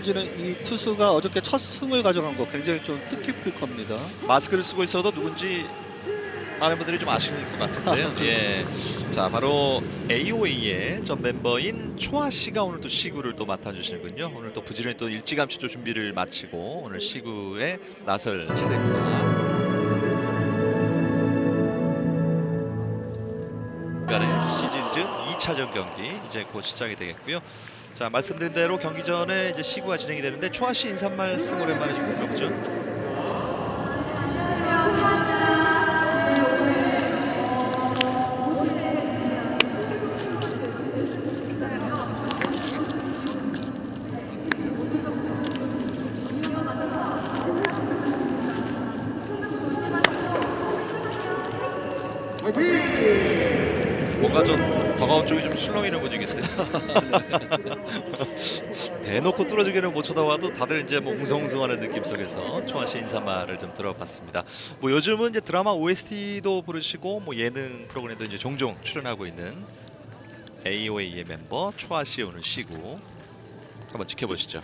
이제는 이 투수가 어저께 첫 승을 가져간 거 굉장히 좀 뜻깊을 겁니다. 마스크를 쓰고 있어도 누군지 많은 분들이 좀 아실 것 같은데요. 예. 자, 바로 AOA의 전 멤버인 초아 씨가 오늘 또 시구를 또 맡아주시는군요. 오늘 또 부지런히 또 일찌감치 또 준비를 마치고 오늘 시구에 나설 차례입니다. 간의 시리즈 2차전 경기 이제 곧 시작이 되겠고요. 자 말씀드린 대로 경기 전에 이제 시구가 진행이 되는데 초아 씨 인사 말씀 오랜만에 좀 들어보죠. 뭔가 좀 더가운 쪽이 좀 술렁이는 분위기인데 대놓고 뚫어주기는 못 쳐다봐도 다들 이제 뭐 웅성웅성하는 느낌 속에서 초아 씨 인사말을 좀 들어봤습니다. 뭐 요즘은 이제 드라마 OST도 부르시고 뭐 예능 프로그램도 이제 종종 출연하고 있는 AOA의 멤버 초아 씨 오늘 시구 한번 지켜보시죠.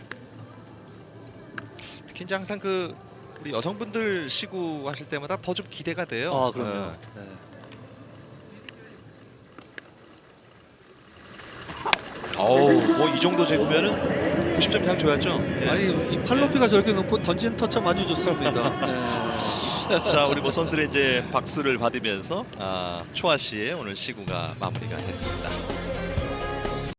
특히 이제 항상 그 우리 여성분들 시구 하실 때마다 더 좀 기대가 돼요. 아 그럼요. 어. 네. 어우, 뭐이 정도 재구면은 90점 이상 줘야죠. 예. 아니 이 팔로피가 저렇게 놓고 던진 터참 아주 좋습니다. 네. 자, 우리 뭐 선수들의 이제 박수를 받으면서 아, 초아 씨의 오늘 시구가 마무리가 됐습니다.